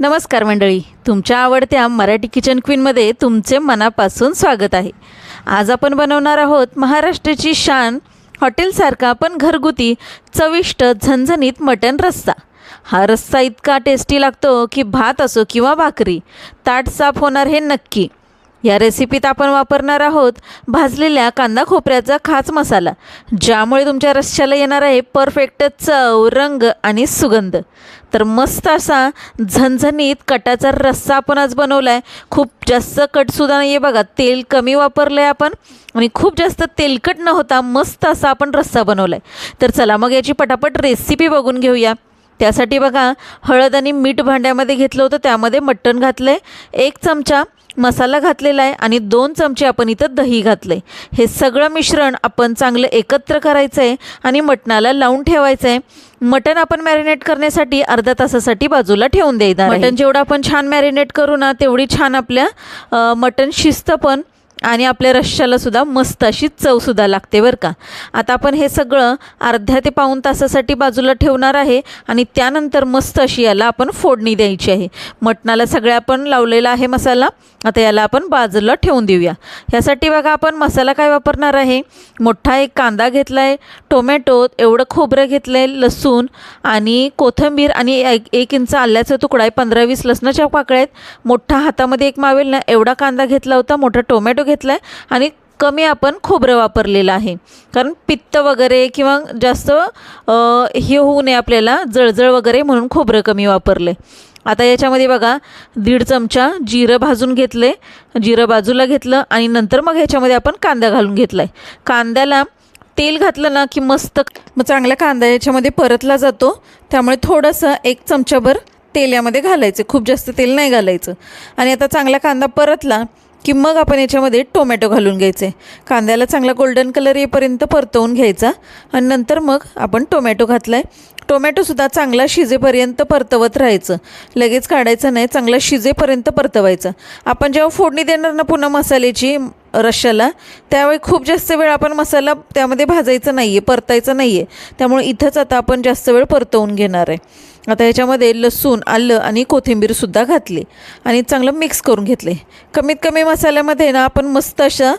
नमस्कार मंडळी. तुमच्या आवडत्या मराठी किचन क्वीनमध्ये तुमचे मनापासून स्वागत आहे. आज आपण बनवणार आहोत महाराष्ट्राची शान हॉटेलसारखा पण घरगुती चविष्ट झणझणीत मटण रस्सा. हा रस्सा इतका टेस्टी लागतो की भात असो किंवा भाकरी. ताट साफ होणार हे नक्की. या रेसिपीत आपण वापरणार आहोत भाजलेल्या कांदा खोबऱ्याचा खास मसाला ज्यामुळे तुमच्या रश्श्याला येणार आहे परफेक्ट चव रंग आणि सुगंध. तर मस्त असा झणझणीत कटाचा रस्सा आपण आज बनवला आहे खूप जास्त कटसुद्धा नाही आहे बघा तेल कमी वापरलं आहे आपण आणि खूप जास्त तेलकट न होता मस्त असा आपण रस्सा बनवला आहे तर चला मग याची पटापट रेसिपी बघून घेऊया. त्यासाठी बघा हळद आणि मीठ भांड्यामध्ये घेतलं होतं त्यामध्ये मटण घातलं आहे एक चमचा मसाला घातलेला आहे आणि दोन चमचे आपण इथं दही घातलं आहे हे सगळं मिश्रण आपण चांगलं एकत्र करायचं आहे आणि मटणाला लावून ठेवायचं आहे. मटण आपण मॅरिनेट करण्यासाठी अर्धा तासासाठी बाजूला ठेवून द्यायचं मटण जेवढं आपण छान मॅरिनेट करू ना तेवढी छान आपल्या मटण शिस्त पण आणि आपल्या रश्श्याला सुद्धा मस्त अशी चवसुद्धा लागते बरं का. आता आपण हे सगळं अर्ध्या ते पाऊण तासासाठी बाजूला ठेवणार आहे आणि त्यानंतर मस्त अशी याला आपण फोडणी द्यायची आहे. मटणाला सगळ्या आपण लावलेला आहे मसाला. आता याला आपण बाजूला ठेवून देऊया. ह्यासाठी बघा आपण मसाला काय वापरणार आहे? मोठा एक कांदा घेतला आहे टोमॅटो एवढं खोबरं घेतलं आहे लसूण आणि कोथिंबीर आणि एक एक इंच आल्याचा तुकडा आहे पंधरा वीस लसणाच्या पाकळ्या आहेत. मोठा हातामध्ये एक मावेल ना एवढा कांदा घेतला होता मोठा टोमॅटो घेतला आहे आणि कमी आपण खोबरं वापरलेलं आहे. कारण पित्त वगैरे किंवा जास्त हे होऊ नये आपल्याला जळजळ वगैरे म्हणून खोबरं कमी वापरले आता याच्यामध्ये बघा दीड चमचा जिरं भाजून घेतले. जिरं बाजूला घेतलं आणि नंतर मग ह्याच्यामध्ये आपण कांदा घालून घेतला आहे कांद्याला तेल घातलं ना की मस्त मग चांगला कांदा याच्यामध्ये परतला जातो. त्यामुळे थोडंसं एक चमचाभर तेल यामध्ये घालायचं. खूप जास्त तेल नाही घालायचं. आणि आता चांगला कांदा परतला की मग आपण याच्यामध्ये टोमॅटो घालून घ्यायचे. कांद्याला चांगला गोल्डन कलर येईपर्यंत परतवून घ्यायचा आणि नंतर मग आपण टोमॅटो घातला आहे टोमॅटोसुद्धा चांगला शिजेपर्यंत परतवत राहायचं. लगेच काढायचं नाही चांगला शिजेपर्यंत परतवायचं. आपण जेव्हा फोडणी देणार ना पुन्हा मसाल्याची रश्श्याला त्यावेळी खूप जास्त वेळ आपण मसाला त्यामध्ये भाजायचा नाही आहे परतायचा नाही आहे त्यामुळे इथंच आता आपण जास्त वेळ परतवून घेणार आहे. आता ह्याच्यामध्ये लसूण आलं आणि कोथिंबीरसुद्धा घातली आणि चांगलं मिक्स करून घेतले. कमीत कमी मसाल्यामध्ये ना आपण मस्त अशा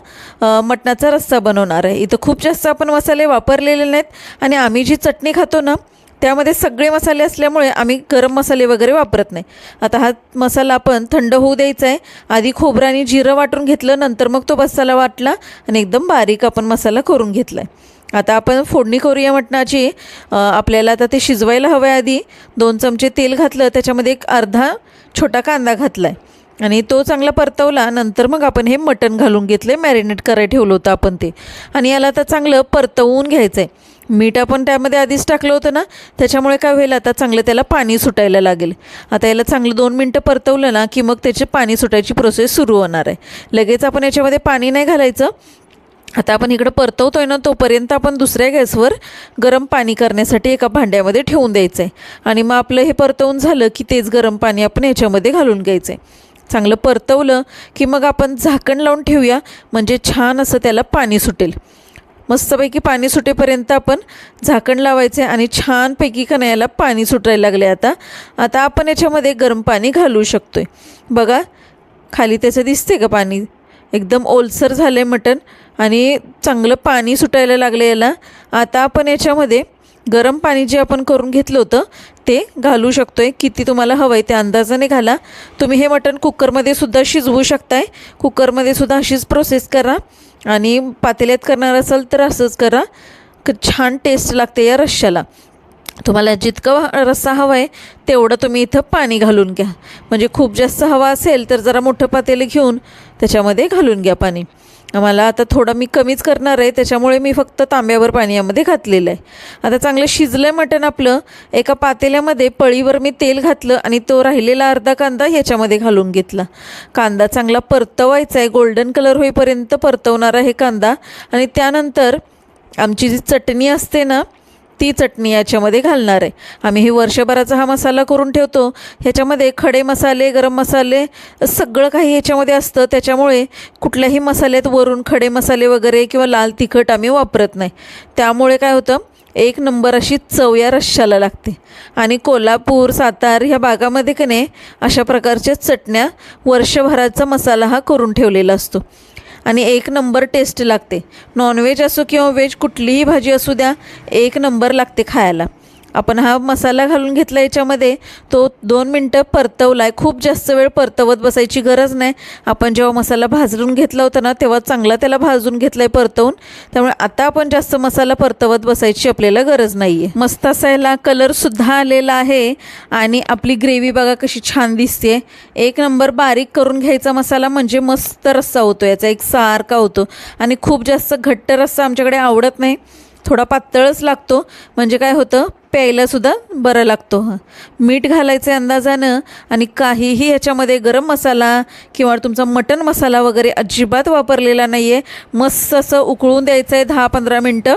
मटणाचा रस्सा बनवणार आहे. इथं खूप जास्त आपण मसाले वापरलेले नाहीत आणि आम्ही जी चटणी खातो ना त्यामध्ये सगळे मसाले असल्यामुळे आम्ही गरम मसाले वगैरे वापरत नाही. आता हा मसाला आपण थंड होऊ द्यायचा आहे. आधी खोबरं आणि जिरं वाटून घेतलं नंतर मग तो मसाला वाटला आणि एकदम बारीक आपण मसाला करून घेतला आहे आता आपण फोडणी करूया मटणाची. आपल्याला आता ते शिजवायला हवं आहे आधी. दोन चमचे तेल घातलं त्याच्यामध्ये एक अर्धा छोटा कांदा घातला आहे आणि तो चांगला परतवला नंतर मग आपण हे मटण घालून घेतले मॅरिनेट करायला ठेवलं होतं आपण ते. आणि याला आता चांगलं परतवून घ्यायचं आहे मीठ आपण त्यामध्ये आधीच टाकलं होतं ना त्याच्यामुळे काय होईल आता चांगलं त्याला पाणी सुटायला लागेल. आता याला चांगलं दोन मिनटं परतवलं ना की मग त्याचे पाणी सुटायची प्रोसेस सुरू होणार आहे. लगेच आपण याच्यामध्ये पाणी नाही घालायचं. आता आपण इकडं परतवतोय ना तोपर्यंत आपण दुसऱ्या गॅसवर गरम पाणी करण्यासाठी एका भांड्यामध्ये ठेवून द्यायचं आहे आणि मग आपलं हे परतवून झालं की तेच गरम पाणी आपण याच्यामध्ये घालून घ्यायचं आहे चांगलं परतवलं की मग आपण झाकण लावून ठेवूया. म्हणजे छान असं त्याला पाणी सुटेल. मस्तपैकी पाणी सुटेपर्यंत आपण झाकण लावायचे आणि छानपैकी कणायाला पाणी सुटायला लागले आता. आता आपण याच्यामध्ये गरम पाणी घालू शकतो आहे बघा खाली त्याचं दिसते का पाणी? एकदम ओलसर झालं आहे मटण आणि चांगलं पाणी सुटायला लागलं याला. आता आपण याच्यामध्ये गरम पाणी जे आपण करून घेतलं होतं ते घालू शकतो आहे किती तुम्हाला हवं आहे त्या अंदाजाने घाला. तुम्ही हे मटण कुकरमध्ये सुद्धा शिजवू शकताय. कुकरमध्ये सुद्धा अशीच प्रोसेस करा. आणि पातेल्यात करणार असाल तर असंच करा. क- छान टेस्ट लागते या रश्श्याला. तुम्हाला जितकं रस्सा हवा आहे तेवढं तुम्ही इथं पाणी घालून घ्या. म्हणजे खूप जास्त हवा असेल तर जरा मोठं पातेलं घेऊन त्याच्यामध्ये घालून घ्या पाणी. मला आता थोडं मी कमीच करणार आहे त्याच्यामुळे मी फक्त तांब्यावर पाणी यामध्ये घातलेलं आहे. आता चांगलं शिजलं आहे मटण आपलं एका पातेल्यामध्ये पळीवर मी तेल घातलं आणि तो राहिलेला अर्धा कांदा ह्याच्यामध्ये घालून घेतला. कांदा चांगला परतवायचा आहे गोल्डन कलर होईपर्यंत परतवणार आहे कांदा. आणि त्यानंतर आमची जी चटणी असते ना ती चटणी याच्यामध्ये घालणार आहे. आम्ही हे वर्षभराचा हा मसाला करून ठेवतो. ह्याच्यामध्ये खडे मसाले गरम मसाले सगळं काही ह्याच्यामध्ये असतं. त्याच्यामुळे कुठल्याही मसाल्यात वरून खडे मसाले वगैरे किंवा लाल तिखट आम्ही वापरत नाही. त्यामुळे काय होतं? एक नंबर अशी चव या रश्श्याला लागते. आणि कोल्हापूर सातार ह्या भागामध्ये की नाही अशा प्रकारच्या चटण्या वर्षभराचा मसाला हा करून ठेवलेला असतो. आणि एक नंबर टेस्ट लागते. नॉनव्हेज असो किंवा व्हेज कुठलीही भाजी असू द्या एक नंबर लागते खायला. आपण हा मसाला घालून घेतला याच्यामध्ये. तो दोन मिनटं परतवला आहे खूप जास्त वेळ परतवत बसायची गरज नाही. आपण जेव्हा मसाला भाजून घेतला होता ना तेव्हा चांगला त्याला भाजून घेतला आहे परतवून. त्यामुळे आता आपण जास्त मसाला परतवत बसायची आपल्याला गरज नाही आहे मस्त असायला कलरसुद्धा आलेला आहे. आणि आपली ग्रेव्ही बघा कशी छान दिसते एक नंबर बारीक करून घ्यायचा मसाला म्हणजे मस्त रस्सा होतो. याचा एक सारखा होतो. आणि खूप जास्त घट्ट रस्सा आमच्याकडे आवडत नाही. थोडा पातळच लागतो. म्हणजे काय होतं? प्यायलासुद्धा बरं लागतो. मीठ घालायचं अंदाजानं आणि काहीही ह्याच्यामध्ये गरम मसाला किंवा तुमचा मटन मसाला वगैरे अजिबात वापरलेला नाही आहे मस्त असं उकळून द्यायचं आहे दहा पंधरा मिनटं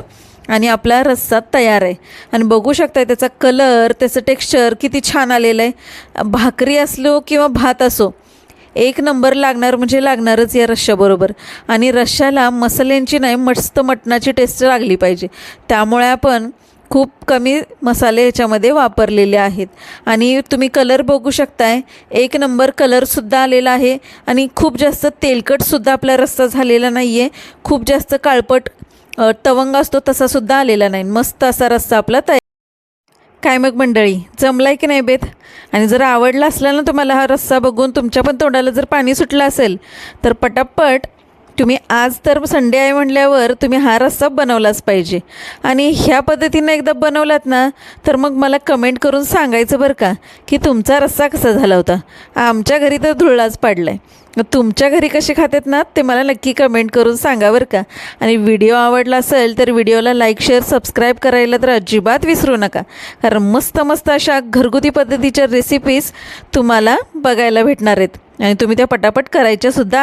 आणि आपला रस्सा तयार आहे. आणि बघू शकताय त्याचा कलर त्याचं टेक्स्चर किती छान आलेलं आहे. भाकरी असलो किंवा भात असो एक नंबर लागणार म्हणजे लागणारच या रश्श्याबरोबर. आणि रश्श्याला मसाल्यांची नाही मस्त मटणाची टेस्ट लागली पाहिजे. त्यामुळे आपण खूप कमी मसाले याच्यामध्ये वापरलेले आहेत. आणि तुम्ही कलर बघू शकताय एक नंबर कलरसुद्धा आलेला आहे. आणि खूप जास्त तेलकटसुद्धा आपला रस्सा झालेला नाही आहे खूप जास्त काळपट तवंग असतो तसासुद्धा आलेला नाही. मस्त असा रस्सा आपला तयार काय मग मंडळी? जमलाय की नाही बेत? आणि जर आवडला असला ना तुम्हाला हा रस्सा बघून तुमच्या पण तोंडाला जर पाणी सुटलं असेल तर पटापट तुम्ही आज तर संडे आहे म्हटल्यावर तुम्ही हा रस्सा बनवलाच पाहिजे. आणि ह्या पद्धतीनं एकदा बनवलात ना तर मग मला कमेंट करून सांगायचं बरं का की तुमचा रस्सा कसा झाला होता? आमच्या घरी तर धुळलाच पाडला आहे तुमच्या घरी कसे खातात ना ते मला नक्की कमेंट करून सांगा बरं का. आणि व्हिडिओ आवडला असेल तर व्हिडिओला लाईक शेअर सबस्क्राईब करायला तर अजिबात विसरू नका. कारण मस्त मस्त अशा घरगुती पद्धतीच्या रेसिपीज तुम्हाला बघायला भेटणार आहेत. आणि तुम्ही त्या पटापट करायच्या सुद्धा